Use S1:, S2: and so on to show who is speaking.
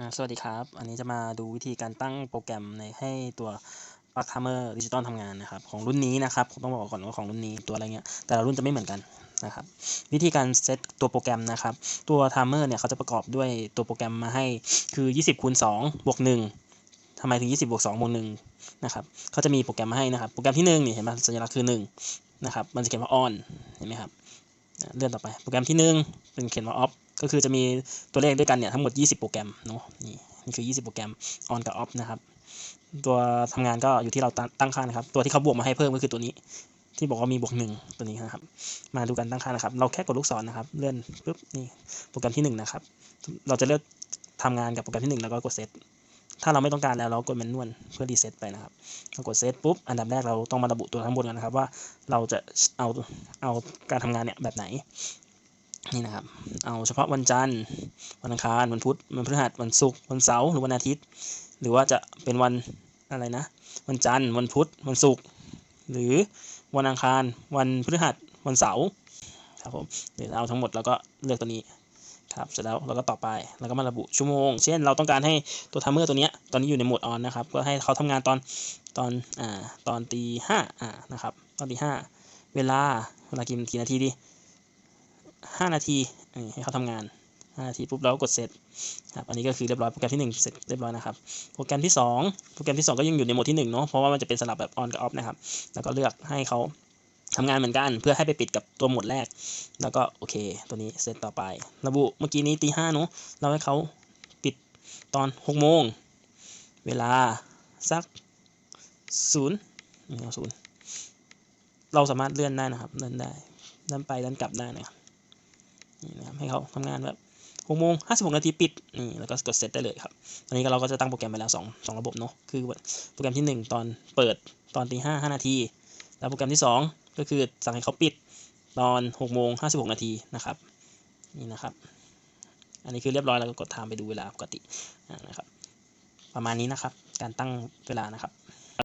S1: อ่าสวัสดีครับ อันนี้จะมาดูวิธีการตั้งโปรแกรมในให้ตัวปลั๊ก Hammer Digital ทำงานนะครับ ของรุ่นนี้นะครับต้องบอกก่อนว่าของรุ่นนี้ตัวอะไรเงี้ยแต่ละรุ่นจะไม่เหมือนกันนะครับ วิธีการเซตตัวโปรแกรมนะครับ ตัว Timer เนี่ยเขาจะประกอบด้วยตัวโปรแกรมมาให้คือ 20คูณ2บวก1ทำไมถึง 20บวก2บวก1นะครับเขาจะมีโปรแกรมมาให้นะครับ โปรแกรมที่1นี่เห็นไหมสัญลักษณ์คือ1นะครับมันจะเขียนว่า on เห็นไหมครับเลื่อนต่อไปโปรแกรมที่ 1 เป็นเขียนว่า off ก็คือจะมีตัวเลขด้วยกันเนี่ยทั้งหมด 20 โปรแกรมเนาะนี่นี่คือ 20 โปรแกรม on กับ off นะครับ ตัวทำงานก็อยู่ที่เราตั้งค่านะครับ ตัวที่เขาบวกมาให้เพิ่มก็คือตัวนี้ ที่บอกว่ามีบวกหนึ่งตัวนี้นะครับ มาดูกันตั้งค่านะครับ เราแค่กดลูกศรนะครับเลื่อนปุ๊บนี่โปรแกรมที่หนึ่งนะครับ เราจะเลือกทำงานกับโปรแกรมที่หนึ่งแล้วก็กดเซตถ้าเราไม่ต้องการแล้วเรากดแมนนวลเพื่อรีเซ็ตไปนะครับเรากดเซตปุ๊บอันดับแรกเราต้องมาระบุตัวทั้งบนกันนะครับว่าเราจะเอาเอาการทำงานเนี่ยแบบไหน นี่นะครับ เอาเฉพาะวันจันทร์ วันอังคาร วันพุธ วันพฤหัส วันศุกร์ วันเสาร์ หรือวันอาทิตย์ หรือว่าจะเป็นวันอะไรนะ วันจันทร์ วันพุธ วันศุกร์ หรือวันอังคาร วันพฤหัส วันเสาร์ ครับผม เดี๋ยวเอาทั้งหมดแล้วก็เลือกตัวนี้ ครับ เสร็จแล้วเราก็ต่อไป แล้วก็มาระบุชั่วโมง เช่น เราต้องการให้ตัวทัมเมอร์ตัวนี้ตอนนี้อยู่ในโหมดออนนะครับ ก็ให้เขาทำงานตอน ตอน อ่า ตอนตีห้าอ่า นะครับ ตอนตีห้า เวลา เวลากี่กี่นาทีดี ห้านาทีนี่ให้เขาทำงานห้านาทีปุ๊บเราก็กดเสร็จครับอันนี้ก็คือเรียบร้อยโปรแกรมที่หนึ่งเสร็จเรียบร้อยนะครับโปรแกรมที่สองโปรแกรมที่สองก็ยังอยู่ในโหมดที่หนึ่งเนาะเพราะว่ามันจะเป็นสลับแบบ on กับ off นะครับแล้วก็เลือกให้เขาทำงานเหมือนกันเพื่อให้ไปปิดกับตัวโหมดแรก แล้วก็โอเค ตัวนี้เสร็จต่อไป ระบุเมื่อกี้นี้ตีห้าเนาะเราให้เขาปิดตอนหกโมงเวลาสักศูนย์นี่เอาศูนย์เราสามารถเลื่อนได้นะครับเลื่อนได้เลื่อนไปเลื่อนกลับได้นะครับ นี่นะครับให้เขาทำงานแบบหกโมงห้าสิบหกนาทีปิดนี่แล้วก็กดเซตได้เลยครับตอนนี้เราก็จะตั้งโปรแกรมไปแล้วสองสองระบบเนาะคือโปรแกรมที่หนึ่งตอนเปิดตอนตีห้าห้านาทีแล้วโปรแกรมที่สองก็คือสั่งให้เขาปิดตอนหกโมงห้าสิบหกนาทีนะครับนี่นะครับ อันนี้คือเรียบร้อยแล้วก็กดไทม์ไปดูเวลาปกตินะครับ ประมาณนี้นะครับ การตั้งเวลานะครับ